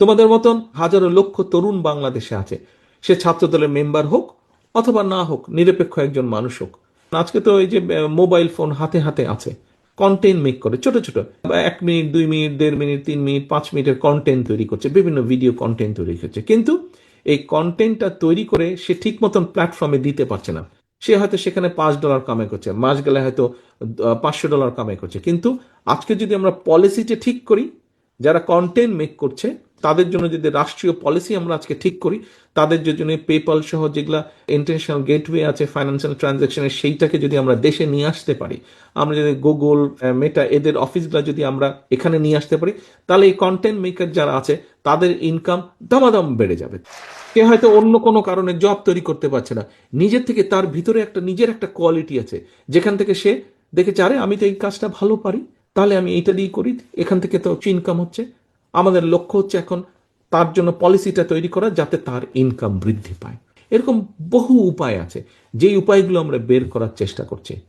তোমাদের মতন হাজারো লক্ষ তরুণ বাংলাদেশে আছে। সে ছাত্রদলের মেম্বার হোক অথবা না হোক, নিরপেক্ষ একজন মানুষ হোক। আজকে তো এই যে মোবাইল ফোন হাতে হাতে আছে। কন্টেন্ট মেক করে, ছোট ছোট। এক মিনিট, দুই মিনিট, দেড় মিনিট, তিন মিনিট, পাঁচ মিনিটের কন্টেন্ট তৈরি করছে, বিভিন্ন ভিডিও কন্টেন্ট তৈরি করছে। কিন্তু এই কন্টেন্টটা তৈরি করে সে ঠিক মতন প্ল্যাটফর্মে দিতে পারছে না। সে হয়তো সেখানে পাঁচ ডলার কামাই করছে, মাস গেলে হয়তো পাঁচশো ডলার কামাই করছে। কিন্তু আজকে যদি আমরা পলিসিটা ঠিক করি, যারা কন্টেন্ট মেক করছে তাদের জন্য যদি রাষ্ট্রীয় পলিসি আমরা আজকে ঠিক করি, তাদের জন্য পেপাল সহ যেগুলা ইন্টারন্যাশনাল গেটওয়ে আছে ফাইন্যান্সিয়াল ট্রানজাকশনের সেইটাকে যদি আমরা দেশে নিয়ে আসতে পারি, আমরা যদি গুগল মেটা এদের অফিসগুলো যদি আমরা এখানে নিয়ে আসতে পারি, তাহলে এই কন্টেন্ট মেকার যারা আছে, তাদের ইনকাম দামাদাম বেড়ে যাবে। সে হয়তো অন্য কোনো কারণে জব তৈরি করতে পারছে না। নিজের থেকে তার ভিতরে একটা, নিজের একটা কোয়ালিটি আছে। যেখান থেকে সে দেখেছে, আরে, আমি তো এই কাজটা ভালো পারি, তাহলে আমি এইটা দিয়ে করি। এখান থেকে তো ইনকাম হচ্ছে। আমাদের লক্ষ্য হচ্ছে এখন তার জন্য পলিসিটা তৈরি করা যাতে তার ইনকাম বৃদ্ধি পায়। এরকম বহু উপায় আছে। যেই উপায়গুলো আমরা বের করার চেষ্টা করছি।